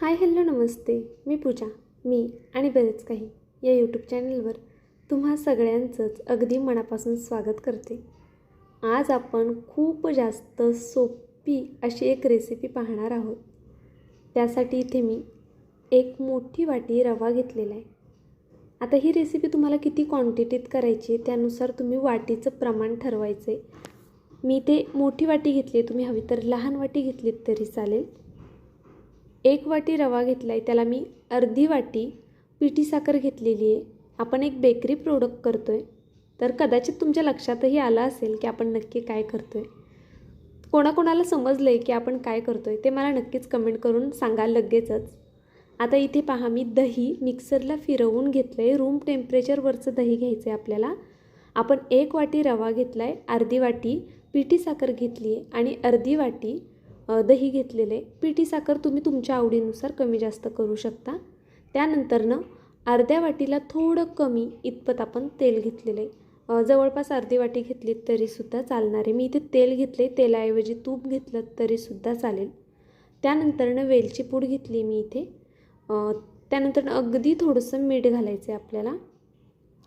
Hi hello नमस्ते. मी पूजा मी आणि बरेच काही या यूट्यूब चॅनलवर तुम्हा सगळ्यांचंच अगदी मनापासून स्वागत करते. आज आपण खूप जास्त सोपी अशी एक रेसिपी पाहणार आहोत. त्यासाठी इथे मी एक मोठी वाटी रवा घेतलेला आहे. आता ही रेसिपी तुम्हाला किती क्वांटिटीत करायची आहे त्यानुसार तुम्ही वाटीचं प्रमाण ठरवायचं आहे मी ते मोठी वाटी घेतली आहे तुम्ही हवी तर लहान वाटी घेतलीत तरी चालेल. एक वाटी रवा घेतला आहे त्याला मी अर्धी वाटी पिठी साखर घेतलेली आहे. आपण एक बेकरी प्रोडक्ट करतो आहे तर कदाचित तुमच्या लक्षातही आलं असेल की आपण नक्की काय करतो आहे कोणाकोणाला समजलं आहे की आपण काय करतो आहे ते मला नक्कीच कमेंट करून सांगा लगेचच. आता इथे पहा मी दही मिक्सरला फिरवून घेतलं आहे रूम टेम्परेचरवरचं दही घ्यायचं आहे आपल्याला. आपण एक वाटी रवा घेतला आहे अर्धी वाटी पिठी साखर घेतली आहे आणि अर्धी वाटी दही घेतलेले. पिठी साखर तुम्ही तुमच्या आवडीनुसार कमी जास्त करू शकता. त्यानंतरनं अर्ध्या वाटीला थोडं कमी इतपत आपण तेल घेतलेलं. आहे जवळपास अर्धी वाटी घेतली तरीसुद्धा चालणार आहे. मी इथे तेल घेतले तेलाऐवजी तूप घेतलं तरीसुद्धा चालेल. त्यानंतरनं वेलची पूड घेतली मी इथे. त्यानंतरनं अगदी थोडंसं मीठ घालायचं आहे आपल्याला.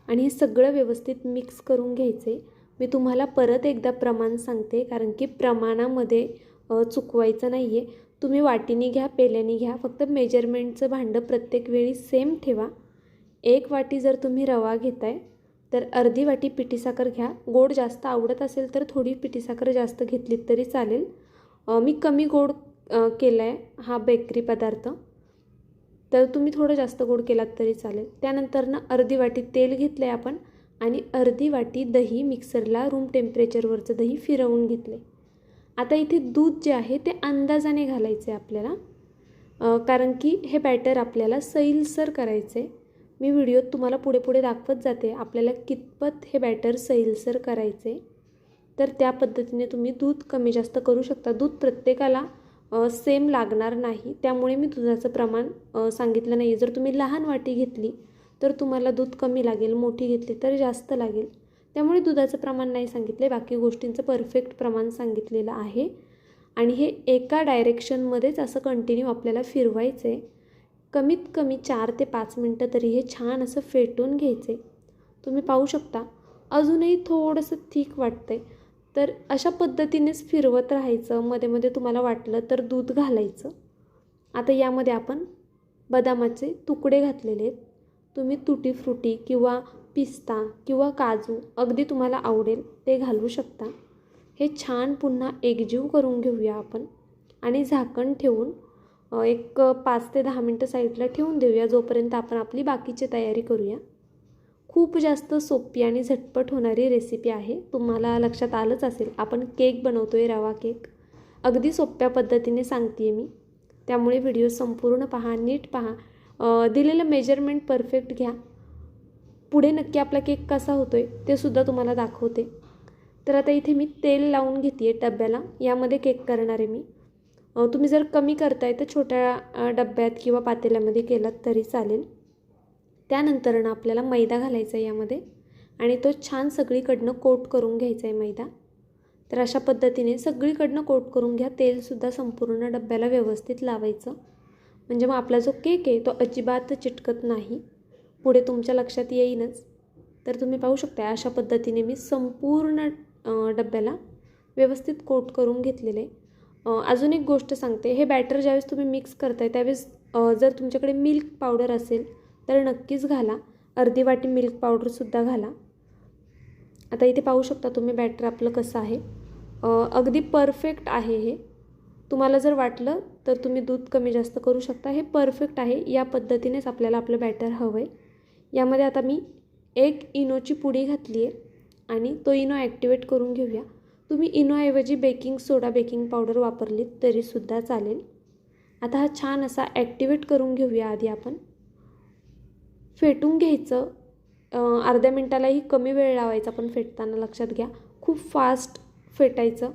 आणि हे सगळं व्यवस्थित मिक्स करून घ्यायचं आहे मी तुम्हाला परत एकदा प्रमाण सांगते कारण की प्रमाणामध्ये चुकवायचं नाही आहे तुम्ही वाटीने घ्या पेल्याने घ्या फक्त मेजरमेंटचं भांडं प्रत्येक वेळी सेम ठेवा. एक वाटी जर तुम्ही रवा घेताय तर अर्धी वाटी पिठी साखर घ्या. गोड जास्त आवडत असेल तर थोडी पिठी साखर जास्त घेतलीत तरी चालेल. मी कमी गोड केला आहे हा बेकरी पदार्थ. तर तुम्ही थोडं जास्त गोड केलात तरी चालेल. त्यानंतर ना अर्धी वाटी तेल घेतलं आहे आपण आणि अर्धी वाटी दही मिक्सरला रूम टेम्परेचरवरचं दही फिरवून घेतले आता इथे दूध जे आहे ते अंदाजाने घालायचे आहे आपल्याला. कारण की हे बॅटर आपल्याला सैलसर करायचं आहे. मी व्हिडिओत तुम्हाला पुढे पुढे दाखवत जाते आपल्याला कितपत हे बॅटर सैलसर करायचे तर त्या पद्धतीने तुम्ही दूध कमी जास्त करू शकता. दूध प्रत्येकाला सेम लागणार नाही. त्यामुळे मी दुधाचं प्रमाण सांगितलं नाही जर तुम्ही लहान वाटी घेतली तर तुम्हाला दूध कमी लागेल मोठी घेतली तर जास्त लागेल. त्यामुळे दुधाचं प्रमाण नाही सांगितलं आहे बाकी गोष्टींचं परफेक्ट प्रमाण सांगितलेलं आहे. आणि हे एका डायरेक्शनमध्येच असं कंटिन्यू आपल्याला फिरवायचं आहे कमीत कमी चार ते पाच मिनटं तरी हे छान असं फेटून घ्यायचे तुम्ही पाहू शकता. अजूनही थोडंसं थिक वाटतंय. तर अशा पद्धतीनेच फिरवत राहायचं मध्ये मध्ये तुम्हाला वाटलं तर दूध घालायचं. आता यामध्ये आपण बदामाचे तुकडे घातलेले आहेत. तुम्ही तुटी फ्रुटी किंवा पिस्ता किंवा काजू अगदी तुम्हाला आवडेल ते घालू शकता. हे छान पुन्हा एकजीव करून घेऊया आपण आणि झाकण ठेवून एक पाच ते दहा मिनटं साईडला ठेवून देऊया जोपर्यंत आपण आपली बाकीची तयारी करूया. खूप जास्त सोपी आणि झटपट होणारी रेसिपी आहे. तुम्हाला लक्षात आलंच असेल आपण केक बनवतो आहे रवा केक. अगदी सोप्या पद्धतीने सांगते मी. त्यामुळे व्हिडिओ संपूर्ण पहा नीट पहा. दिलेलं मेजरमेंट परफेक्ट घ्या. पुढे नक्की आपला केक कसा होतो आहे ते सुद्धा तुम्हाला दाखवते. तर आता इथे मी तेल लावून घेते आहे डब्याला यामध्ये केक करणार आहे मी. तुम्ही जर कमी करताय तर छोट्या डब्यात किंवा पातेल्यामध्ये केलात तरी चालेल. त्यानंतरनं आपल्याला मैदा घालायचा आहे यामध्ये आणि तो छान सगळीकडनं कोट करून घ्यायचा आहे मैदा. तर अशा पद्धतीने सगळीकडनं कोट करून घ्या तेलसुद्धा संपूर्ण डब्याला व्यवस्थित लावायचं. म्हणजे मग आपला जो केक आहे तो अजिबात चिटकत नाही. पुढे तुमच्या लक्षात येईनच. तर तुम्ही पाहू शकता अशा पद्धतीने मी संपूर्ण डब्याला व्यवस्थित कोट करून घेतलेले आहे. अजून एक गोष्ट सांगते हे बॅटर ज्यावेळेस तुम्ही मिक्स करताय त्यावेळेस जर तुमच्याकडे मिल्क पावडर असेल तर नक्कीच घाला. अर्धी वाटी मिल्क पावडरसुद्धा घाला. आता इथे पाहू शकता तुम्ही बॅटर आपलं कसं आहे. अगदी परफेक्ट आहे हे. तुम्हाला जर वाटलं तर तुम्ही दूध कमी जास्त करू शकता. हे परफेक्ट आहे या पद्धतीनेच आपल्याला आपलं बॅटर हवं आहे यामध्ये आता मी एक इनोची पुडी घातली आहे आणि तो इनो ॲक्टिवेट करून घेऊया. तुम्ही इनोऐवजी बेकिंग सोडा बेकिंग पावडर वापरलीत तरीसुद्धा चालेल. आता हा छान असा ॲक्टिवेट करून घेऊया आधी आपण. फेटून घ्यायचं. अर्ध्या मिनटालाही कमी वेळ लावायचा पण फेटताना लक्षात घ्या. खूप फास्ट फेटायचं.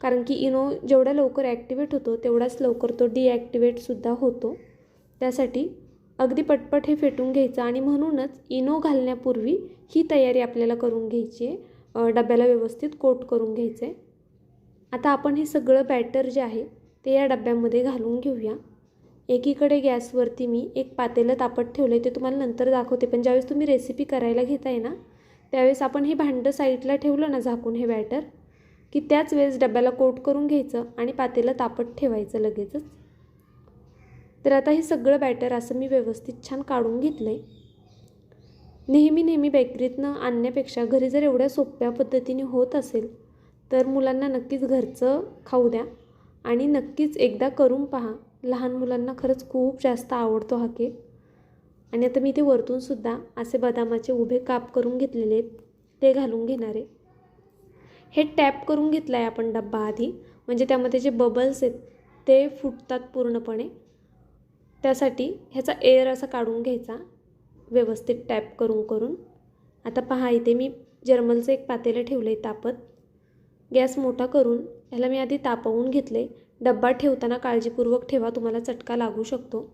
कारण की इनो जेवढा लवकर ॲक्टिवेट होतो तेवढाच लवकर तो डिॲक्टिवेटसुद्धा होतो. त्यासाठी अगदी पटपट हे फेटून घ्यायचं आणि म्हणूनच इनो घालण्यापूर्वी ही तयारी आपल्याला करून घ्यायची आहे. डब्याला व्यवस्थित कोट करून घ्यायचं आहे आता आपण हे सगळं बॅटर जे आहे ते या डब्यामध्ये घालून घेऊया. एकीकडे गॅसवरती मी एक पातेलं तापत ठेवलं आहे ते तुम्हाला नंतर दाखवते पण ज्यावेळेस तुम्ही रेसिपी करायला घेताय ना त्यावेळेस आपण हे भांडं साईडला ठेवलं ना झाकून हे बॅटर की त्याच वेळेस डब्याला कोट करून घ्यायचं आणि पातेलं तापत ठेवायचं लगेचच. तर आता हे सगळं बॅटर असं मी व्यवस्थित छान काढून घेतलं आहे नेहमी नेहमी बेकरीतनं आणण्यापेक्षा घरी जर एवढ्या सोप्या पद्धतीने होत असेल तर मुलांना नक्कीच घरचं खाऊ द्या. आणि नक्कीच एकदा करून पहा लहान मुलांना खरंच खूप जास्त आवडतो हा केक आणि आता मी इथे वरतूनसुद्धा असे बदामाचे उभे काप करून घेतलेले आहेत ते घालून घेणार आहे. हे टॅप करून घेतलं आहे आपण डब्बा आधी म्हणजे त्यामध्ये जे बबल्स आहेत ते फुटतात पूर्णपणे. त्यासाठी ह्याचा एअर असा काढून घ्यायचा. व्यवस्थित टॅप करून करून. आता पहा इथे मी जर्मलचं एक पातेलं ठेवलं आहे तापत. गॅस मोठा करून ह्याला मी आधी तापवून घेतले डब्बा ठेवताना काळजीपूर्वक ठेवा तुम्हाला चटका लागू शकतो.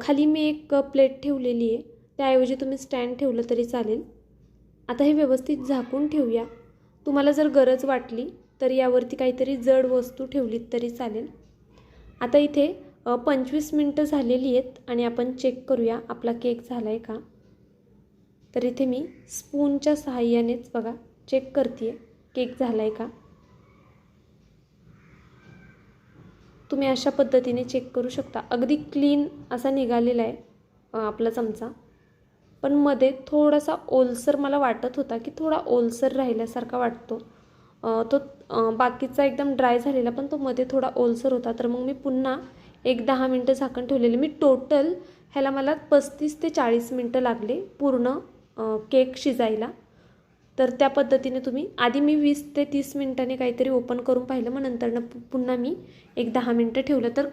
खाली मी एक प्लेट ठेवलेली आहे. त्याऐवजी तुम्ही स्टँड ठेवलं तरी चालेल. आता हे व्यवस्थित झाकून ठेवूया. तुम्हाला जर गरज वाटली तर यावरती काहीतरी जड वस्तू ठेवलीत तरी चालेल. आता इथे पंचवीस मिनटं झालेली आहेत आणि आपण चेक करूया आपला केक झाला आहे का? तर इथे मी स्पूनच्या सहाय्यानेच बघा चेक करते केक झाला आहे का? तुम्ही अशा पद्धतीने चेक करू शकता. अगदी क्लीन असा निघालेला आहे आपला चमचा. पण मध्ये थोडासा ओलसर मला वाटत होता की थोडा ओलसर राहिल्यासारखा वाटतो. तो बाकीचा एकदम ड्राय झालेला पण तो मध्ये थोडा ओलसर होता. तर मग मी पुन्हा एक दहा मिनटं झाकण ठेवलेले. मी टोटल ह्याला मला पस्तीस ते चाळीस मिनटं लागले पूर्ण केक शिजायला. तर त्या पद्धतीने तुम्ही आधी मी वीस ते तीस मिनटाने काहीतरी ओपन करून पाहिलं मग नंतरनं पु- पुन्हा मी एक दहा मिनटं ठेवलं. तर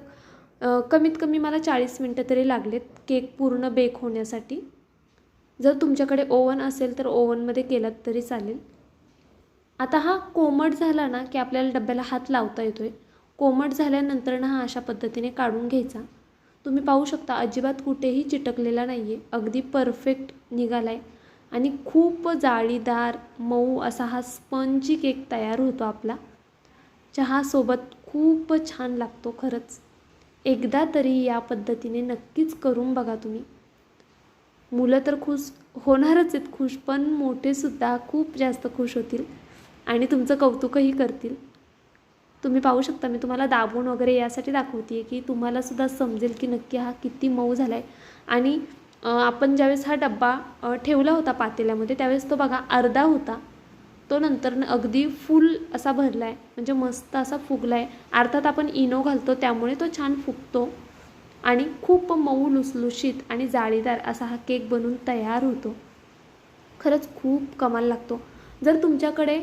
कमीत कमी मला चाळीस मिनटं तरी लागलेत केक पूर्ण बेक होण्यासाठी. जर तुमच्याकडे ओव्हन असेल तर ओव्हनमध्ये केलात तरी चालेल. आता हा कोमट झाला ना की आपल्याला डब्याला हात लावता येतो आहे कोमट झाल्यानंतर ना हा अशा पद्धतीने काढून घ्यायचा. तुम्ही पाहू शकता अजिबात कुठेही चिटकलेला नाही आहे अगदी परफेक्ट निघाला आहे आणि खूप जाळीदार मऊ असा हा स्पंजी केक तयार होतो आपला. चहासोबत खूप छान लागतो खरंच. एकदा तरी या पद्धतीने नक्कीच करून बघा तुम्ही. मुलं तर खुश होणारच आहेत खुश पण मोठेसुद्धा खूप जास्त खुश होतील आणि तुमचं कौतुकही करतील. तुम्ही पाहू शकता मी तुम्हाला दाबून वगैरे यासाठी दाखवते आहे की तुम्हालासुद्धा समजेल की नक्की हा किती मऊ झाला आहे आणि आपण ज्यावेळेस हा डब्बा ठेवला होता पातेल्यामध्ये त्यावेळेस तो बघा अर्धा होता. तो नंतर न अगदी फुल असा भरला आहे म्हणजे मस्त असा फुगला आहे अर्थात आपण इनो घालतो त्यामुळे तो छान फुगतो. आणि खूप मऊ लुसलुशीत आणि जाळीदार असा हा केक बनून तयार होतो. खरंच खूप कमाल लागतो. जर तुमच्याकडे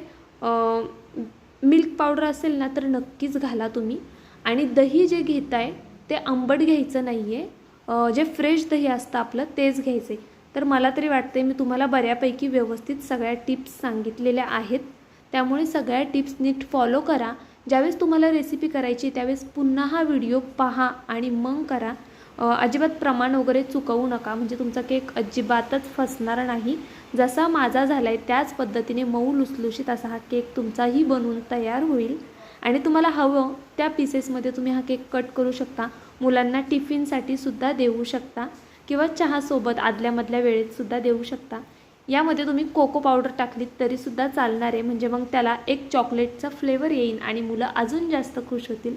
मिल्क पावडर असेल ना तर नक्कीच घाला तुम्ही. आणि दही जे घेताय ते आंबट घ्यायचं नाही आहे जे फ्रेश दही असतं आपलं तेच घ्यायचं आहे तर मला तरी वाटते मी तुम्हाला बऱ्यापैकी व्यवस्थित सगळ्या टिप्स सांगितलेल्या आहेत. त्यामुळे सगळ्या टिप्स नीट फॉलो करा. ज्यावेळेस तुम्हाला रेसिपी करायची त्यावेळेस पुन्हा हा व्हिडिओ पहा आणि मग करा. अजिबात प्रमाण वगैरे चुकवू नका. म्हणजे तुमचा केक अजिबातच फसणार नाही. जसा माझा झाला आहे त्याच पद्धतीने मऊ लुसलुशीत असा हा केक तुमचाही बनवून तयार होईल. आणि तुम्हाला हवं त्या पीसेसमध्ये तुम्ही हा केक कट करू शकता. मुलांना टिफिनसाठी सुद्धा देऊ शकता. किंवा चहासोबत आदल्यामधल्या वेळेतसुद्धा देऊ शकता. यामध्ये तुम्ही कोको पावडर टाकलीत तरीसुद्धा चालणार आहे. म्हणजे मग त्याला एक चॉकलेटचा फ्लेवर येईल आणि मुलं अजून जास्त खुश होतील.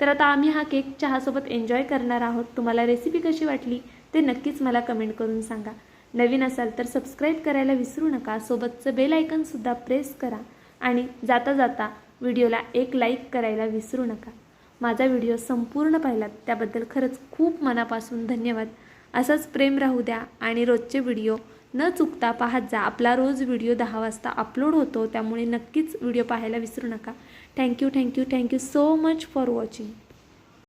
तर आता आम्ही हा केक चहासोबत एन्जॉय करणार आहोत. तुम्हाला रेसिपी कशी वाटली ते नक्कीच मला कमेंट करून सांगा. नवीन असाल तर सबस्क्राईब करायला विसरू नका. सोबतचं बेल आयकनसुद्धा प्रेस करा आणि जाता जाता व्हिडिओला एक लाईक करायला विसरू नका. माझा व्हिडिओ संपूर्ण पाहिलात त्याबद्दल खरंच खूप मनापासून धन्यवाद. असंच प्रेम राहू द्या आणि रोजचे व्हिडिओ न चुकता पाहत जा. आपला रोज व्हिडिओ दहा वाजता अपलोड होतो त्यामुळे नक्कीच व्हिडिओ पाहायला विसरू नका. Thank you thank you thank you so much for watching